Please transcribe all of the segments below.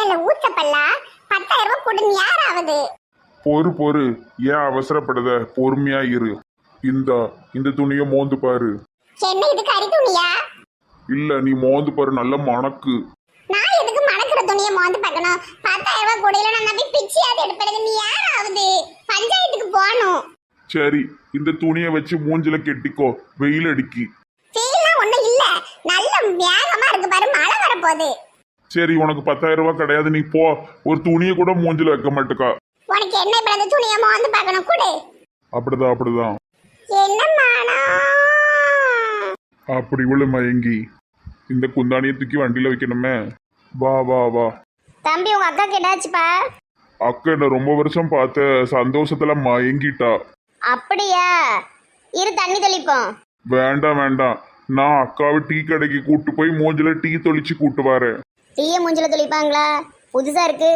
ஏல ஊத்தப்பல்லா? பத்தாயிரம் ரூபாய் கொடுங்க யாராவது? பொறு பொறு ஏன் அவசரப்படுத? பொறுமையா இரு. இந்த இந்த துணியை மோந்து பாரு. என்ன இது கறி துணியா? இல்ல நீ மோந்து பாரு நல்ல மணக்கு. நான் எதுக்கு மணக்கிற துணியை மோந்து பார்க்கணும்? பத்தாயிரம் ரூபாய் கூடையில நான் நம்பி பிச்சையாவது எடுப்பது நீ யாராவது? பஞ்சாயத்துக்கு போகணும். சரி இந்த துணியை வச்சு மூஞ்சில கெட்டிக்கோ. வெயில் அடிக்கி. வெயிலாம் ஒண்ணும் இல்ல. நல்ல வேகமா இருக்கு பாரு மழை வரப்போகுது. சரி உனக்கு பத்தாயிரம் ரூபாய் கிடையாது நீ போ. ஒரு துணியை கூட மூஞ்சில வைக்க மாட்டுக்கா. உனக்கு என்ன இப்ப அந்த துணியை மோந்து பார்க்கணும்? கொடு. அப்படிதான் அப்படிதான். அப்படி இவ்வளவு மயங்கி. இந்த குந்தாணியை தூக்கி வண்டியில வைக்கணுமே. வா வா வா. தம்பி உங்க அக்கா கேட்டாச்சுப்பா அக்கா என்ன ரொம்ப வருஷம் பார்த்த சந்தோஷத்துல மயங்கிட்டா. அப்படியா? இரு தண்ணி தெளிப்போம். வேண்டாம் வேண்டாம். நான் அக்காவை டீ கடைக்கு கூட்டு போய் மூஞ்சில டீ தொளிச்சு கூட்டு வரேன் டீய மூஞ்சில தெளிப்பாங்களா? புதுசா இருக்கு.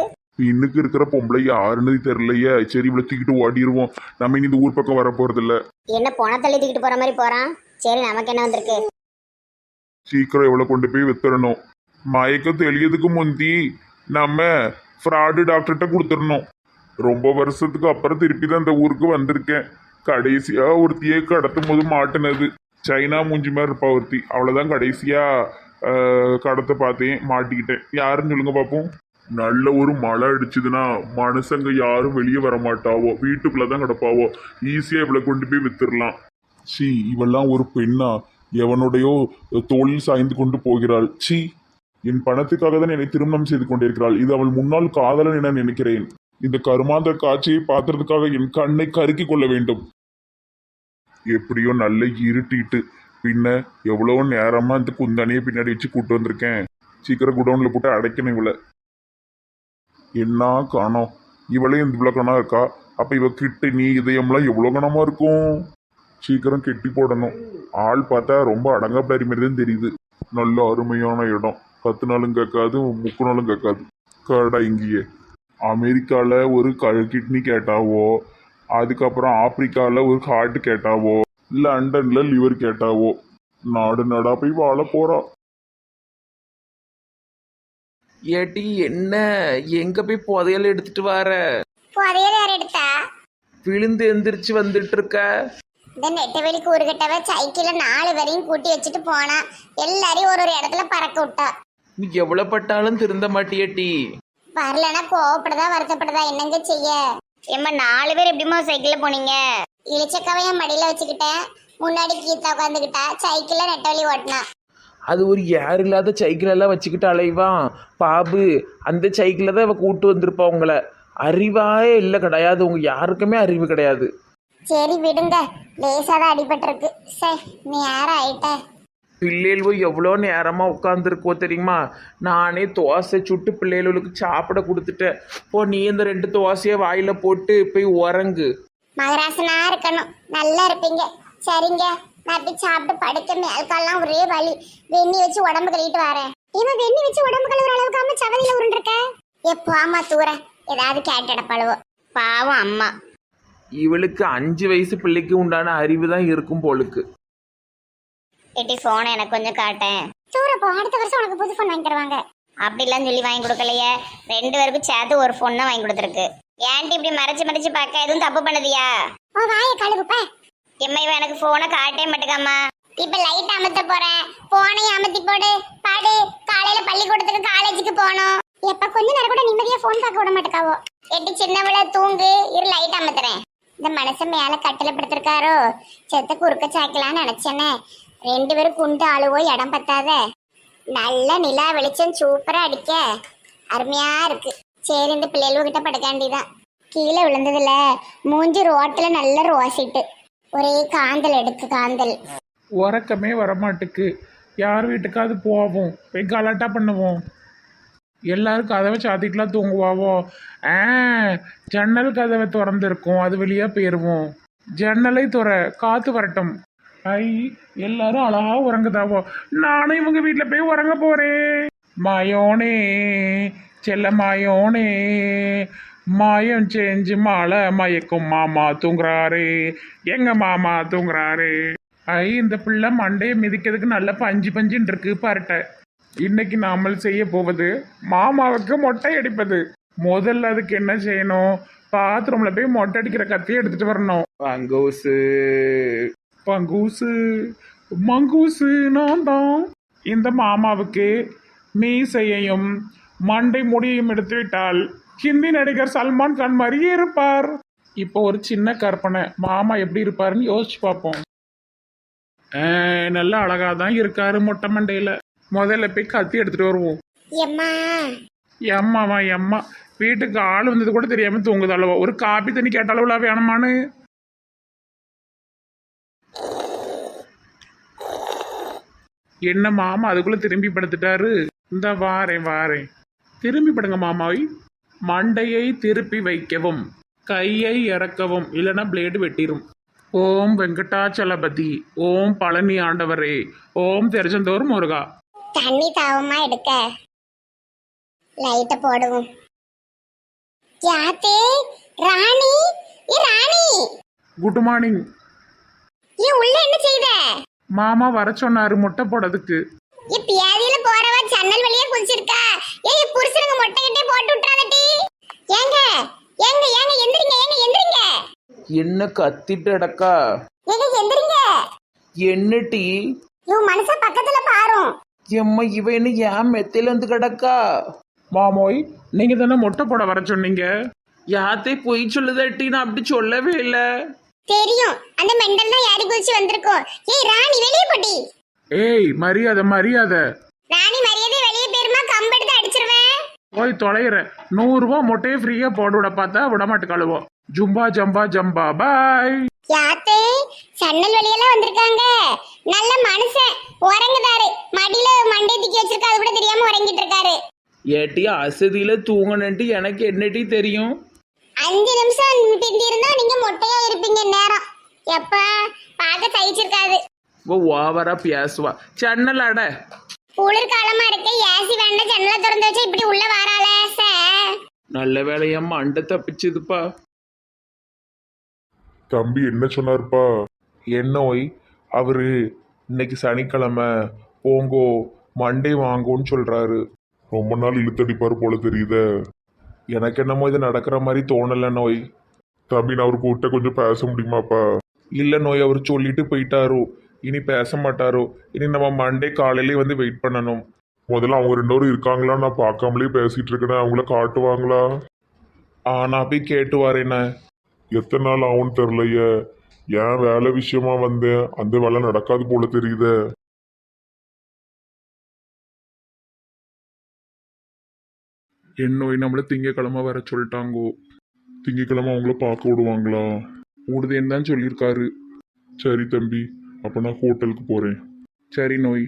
இன்னைக்கு இருக்கிற பொம்பளை யாருன்னு தெரியலையே. சரி இவ்வளவு தூக்கிட்டு ஓடிடுவோம் நம்ம இனி இந்த ஊர் பக்கம் வர போறது இல்ல என்ன பொண தள்ளி தூக்கிட்டு போற மாதிரி போறான்? சரி நமக்கு என்ன வந்திருக்கு? சீக்கிரம் இவ்வளவு கொண்டு போய் வித்துறணும். மயக்கம் தெளியதுக்கு முந்தி நம்ம ஃப்ராடு டாக்டர்கிட்ட கொடுத்துடணும். ரொம்ப வருஷத்துக்கு அப்புறம் திருப்பி தான் இந்த ஊருக்கு வந்திருக்கேன். கடைசியா ஒருத்தியே கடத்தும் போது மாட்டினது. சைனா மூஞ்சி மாதிரி இருப்பா ஒருத்தி. அவ்வளவுதான் கடைசியா. கடத்தை பார்த்தேன் மாட்டிக்கிட்டேன். யாருன்னு சொல்லுங்க பார்ப்போம் நல்ல ஒரு மழை அடிச்சதுன்னா மனுஷங்க யாரும் வெளியே வர மாட்டாவோ வீட்டுக்குள்ள தான் கிடப்பாவோ ஈஸியா இவளை கொண்டு போய் வித்துடலாம் சி இவெல்லாம் ஒரு பெண்ணா? எவனுடையோ தோளில் சாய்ந்து கொண்டு போகிறாள். சி என் பணத்துக்காக தான் என்னை திருமணம் செய்து கொண்டிருக்கிறாள். இது அவள் முன்னாள் காதலன் என நினைக்கிறேன். இந்த கருமாந்த காட்சியை பார்க்கறதுக்காக என் கண்ணை கருக்கி கொள்ள வேண்டும். எப்படியோ நல்ல இருட்டிட்டு பின்ன எவ்வளோ நேரமா இந்த குந்தானியை பின்னாடி வச்சு கூட்டு வந்திருக்கேன். சீக்கிரம் குடவுனில் போட்டு அடைக்கணும் இவளை. என்ன காணோம்? இவளே இந்த இவ்வளோ கணம் இருக்கா? அப்ப இவ கிட்டு நீ இதயம்லாம் எவ்வளோ கணமா இருக்கும்? சீக்கிரம் கெட்டி போடணும். ஆள் பார்த்தா ரொம்ப அடங்க மாதிரி தான் தெரியுது. நல்ல அருமையான இடம். பத்து நாளும் கேட்காது முக்கு நாளும் கேட்காது. கடை இங்கேயே. அமெரிக்காவில் ஒரு க கிட்னி கேட்டாவோ அதுக்கப்புறம் ஆப்பிரிக்காவில் ஒரு ஹார்ட் கேட்டாவோ லண்டனில் லிவர் கேட்டாவோ. நாடு நாடா போய் வாழ போறா. ஏட்டி என்ன? எங்க போய் புதையல் எடுத்துட்டு வர? புதையல் யார் எடுத்தா? விழுந்து எந்திரிச்சு வந்துட்டு இருக்க இந்த நெட்டவெளிக்கு ஒரு கிட்டவ சைக்கிள நாலு வரையும் கூட்டி வச்சுட்டு போனா எல்லாரையும் ஒரு ஒரு இடத்துல பறக்க விட்டா. நீ எவ்வளவு பட்டாலும் திருந்த மாட்டியேட்டி வரலன்னா கோவப்படுதா வருத்தப்படுதா என்னங்க செய்ய? ஏம்மா நாலு பேர் எப்படிமா சைக்கிள்ல போனீங்க? இளிச்சக்கவை என் மடியில வச்சுக்கிட்டேன். முன்னாடி கீதா உட்காந்துக்கிட்டா சைக்கிள்ல நெட்டவழி ஓட்டினா. அது ஒரு யார் இல்லாத சைக்கிள் எல்லாம் வச்சுக்கிட்டு அலைவான் பாபு அந்த சைக்கிளில் தான் அவ கூட்டு வந்திருப்பா உங்களை. அறிவாயே இல்லை கிடையாது. உங்க யாருக்குமே அறிவு கிடையாது. சரி விடுங்க. லேசாதான் அடிபட்டிருக்கு. சே நீ யாரும் ஆயிட்ட? பிள்ளைகள் எவ்வளோ நேரமாக உட்காந்துருக்கோ தெரியுமா? நானே தோசை சுட்டு பிள்ளைகளுக்கு சாப்பிட கொடுத்துட்டேன். போ நீ இந்த ரெண்டு தோசையை வாயில் போட்டு போய் உறங்கு. மகராசனா இருக்கணும். நல்லா இருப்பீங்க. சரிங்க. நான் போய் சாப்பிட்டு படுக்க மேல்கால்லாம் ஒரே வலி. வெண்ணி வச்சு உடம்பு கழுவிட்டு வரேன். இவன் வெண்ணி வச்சு உடம்பு கழுவுற அளவுக்கு அம்மா சவதியில உருண்டிருக்க? எப்போ அம்மா தூர? ஏதாவது கேட்டடப்பழுவோ பாவம் அம்மா. இவளுக்கு அஞ்சு வயசு பிள்ளைக்கு உண்டான அறிவு தான் இருக்கும் போலுக்கு. எட்டி போனை எனக்கு கொஞ்சம் காட்டேன். தூர போ. அடுத்த வருஷம் உனக்கு புது ஃபோன் வாங்கி தருவாங்க. அப்படிலாம் சொல்லி வாங்கி கொடுக்கலையே. ரெண்டு பேருக்கும் சேர்த்து ஒரு ஃபோன் தான் வாங்கி கொடுத்துருக்கு. ஏன்டி இப்படி மறைச்சு மறைச்சு பார்க்க? எதுவும் தப்பு பண்ணதியா? ஓ வாய கழுவுப்ப. எம்மா இவன் எனக்கு போனை காட்டே மாட்டேங்கம்மா. இப்ப லைட் அமர்த்த போறேன். போனையும் அமர்த்தி போடு. பாடு. காலையில பள்ளிக்கூடத்துக்கு காலேஜுக்கு போகணும். எப்ப கொஞ்ச நேரம் கூட நிம்மதியா போன் பார்க்க விட மாட்டேக்காவோ எட்டி சின்னவள தூங்கு. இரு லைட் அமர்த்துறேன். இந்த மனுஷன் மேல கட்டில படுத்திருக்காரோ? செத்த குறுக்க சாய்க்கலாம்னு நினைச்சேனே. ரெண்டு பேரும் குண்டு ஆளுவோ இடம் பத்தாத. நல்ல நிலா வெளிச்சம் சூப்பரா அடிக்க. அருமையா இருக்கு. சரி இந்த பிள்ளைகள் கிட்ட படுக்க வேண்டியதான் கீழே விழுந்ததுல மூஞ்சி ரோட்டுல நல்ல ரோசிட்டு. ஒரே காந்தல் எடுக்கு காந்தல். உறக்கமே வரமாட்டுக்கு. யார் வீட்டுக்காவது போவோம். போய் கலாட்டா பண்ணுவோம். எல்லாரும் கதவை சாத்திட்டுலாம் தூங்குவாவோ? ஆ ஜன்னல் கதவை திறந்துருக்கும். அது வழியா போயிடுவோம் ஜன்னலை துற காத்து வரட்டும். ஐ எல்லாரும் அழகா உறங்குதாவோ? நானும் இவங்க வீட்டில் போய் உறங்க போறேன். மாயோனே செல்ல மாயோனே மாயம் செஞ்சு மாலை மயக்கும் மாமா தூங்குறாரு. எங்க மாமா தூங்குறாரு? ஐ இந்த பிள்ளை மண்டையை மிதிக்கிறதுக்கு நல்ல பஞ்சு பஞ்சுன்னு இருக்கு பாருட்ட. இன்னைக்கு நாமல் செய்ய போவது மாமாவுக்கு மொட்டை அடிப்பது. முதல்ல அதுக்கு என்ன செய்யணும்? பாத்ரூம்ல போய் மொட்டை அடிக்கிற கத்தியை எடுத்துட்டு வரணும். பங்கோசு. பங்கூசு. மங்கூசு நான் தான். இந்த மாமாவுக்கு மீசையையும் மண்டை முடியையும் எடுத்து விட்டால் ஹிந்தி நடிகர் சல்மான் கான் மாதிரியே இருப்பார். இப்போ ஒரு சின்ன கற்பனை. மாமா எப்படி இருப்பாருன்னு யோசிச்சு பார்ப்போம். நல்ல அழகா தான் இருக்காரு மொட்டை மண்டையில. முதல்ல போய் கத்தி எடுத்துட்டு வருவோம். எம்மா. எம்மாவா எம்மா. வீட்டுக்கு ஆள் வந்தது கூட தெரியாம தூங்குது அளவா ஒரு காப்பி தண்ணி கேட்ட அளவுல வேணுமான்னு? என்ன மாமா அதுக்குள்ள திரும்பி படுத்துட்டாரு? இந்த வாரேன் வாரேன். திரும்பி படுங்க மாமாவை. மண்டையை திருப்பி வைக்கவும் கையை இறக்கவும் இல்லைன்னா பிளேடு வெட்டிரும். ஓம் வெங்கடாச்சலபதி ஓம் பழனி ஆண்டவரே ஓம் தெரிஞ்சந்தோர் முருகா. தண்ணி தாவமா எடுக்க? லைட்ட போடுவோம். யாத்தே ராணி ஏ ராணி! குட் மார்னிங் ஏன் உள்ள என்ன செய்த? மாமா வர சொன்னாரு முட்டை போடுறதுக்கு. ஏ பியாதியில போறவ ஜன்னல் வழியா குதிச்சிருக்கா? ஏய் புருஷனுங்க மொட்டை கிட்டே போட்டு விட்டுறாதட்டி ஏங்க ஏங்க ஏங்க எந்திரிங்க ஏங்க எந்திரிங்க. என்ன கத்திட்டு அடக்கா ஏங்க எந்திரிங்க. என்ன டீ? இவன் மனுஷ பக்கத்துல பாரும் எம்மா இவ என்ன ஏன் மெத்தையில வந்து கிடக்கா? மாமோய் நீங்க தானே மொட்டை போட வர சொன்னீங்க? யாத்தே பொய் சொல்லுதாட்டி நான் அப்படி சொல்லவே இல்லை. தெரியும். அந்த மெண்டல் தான் யாரி குதிச்சு வந்திருக்கோம். ஏய் ராணி வெளியே போட்டி ஏய் மரியாதை மரியாதை. போய் தொலைகிற நூறுரூவா மொட்டையை ஃப்ரீயா போட்டு விட பார்த்தா விட மாட்டுக்காளுவோம் ஜும்பா ஜம்பா ஜம்பா பாய் யாத்தே சன்னல் வழியெல்லாம் வந்திருக்காங்க. நல்ல மனுஷன். உறங்குதாரு. மடியில மண்டை தூக்கி வச்சிருக்கா அது கூட தெரியாம உறங்கிட்டு இருக்காரு. ஏட்டி அசதியில தூங்கணுன்ட்டு எனக்கு என்னட்டி தெரியும்? அஞ்சு நிமிஷம் பிந்தி இருந்தா நீங்க மொட்டையா இருப்பீங்க நேரம். எப்ப பார்க்க சகிச்சிருக்காது. ஓவரா பேசுவா. ஜன்னல் அட. குளிர் காலமா இருக்கு ஏசி வேண்டாம் ஜன்னலை திறந்து வச்சா இப்படி உள்ள வரால நல்ல வேலையம்மா அண்டை தப்பிச்சுதுப்பா. தம்பி என்ன சொன்னார்ப்பா? என்ன ஒய் அவரு இன்னைக்கு சனிக்கிழமை போங்கோ மண்டே வாங்கோன்னு சொல்றாரு. ரொம்ப நாள் இழுத்தடிப்பாரு போல தெரியுதே. எனக்கு என்னமோ இது நடக்கிற மாதிரி தோணல நோய். தம்பி நான் அவர் கூட்ட கொஞ்சம் பேச முடியுமாப்பா? இல்ல நோய் அவர் சொல்லிட்டு போயிட்டாரோ. இனி பேச மாட்டாரோ இனி நம்ம மண்டே காலையிலே வந்து வெயிட் பண்ணணும். முதல்ல அவங்க ரெண்டு பேரும் இருக்காங்களா? நான் பார்க்காமலே பேசிட்டு இருக்கேன். அவங்கள காட்டுவாங்களா? ஆ நான் போய் கேட்டு வரேண்ணே எத்தனை நாள் ஆகும்னு தெரிலையே ஏன் வேலை விஷயமா வந்தேன்? அந்த வேலை நடக்காது போல தெரியுதே. என்னோய் நம்மள திங்கக்கிழமை வர சொல்லிட்டாங்கோ. திங்கக்கிழமை அவங்கள பார்க்க விடுவாங்களா? விடுதேன்னு தான் சொல்லியிருக்காரு. சரி தம்பி. அப்போ நான் ஹோட்டலுக்கு போகிறேன் சரி நோய்.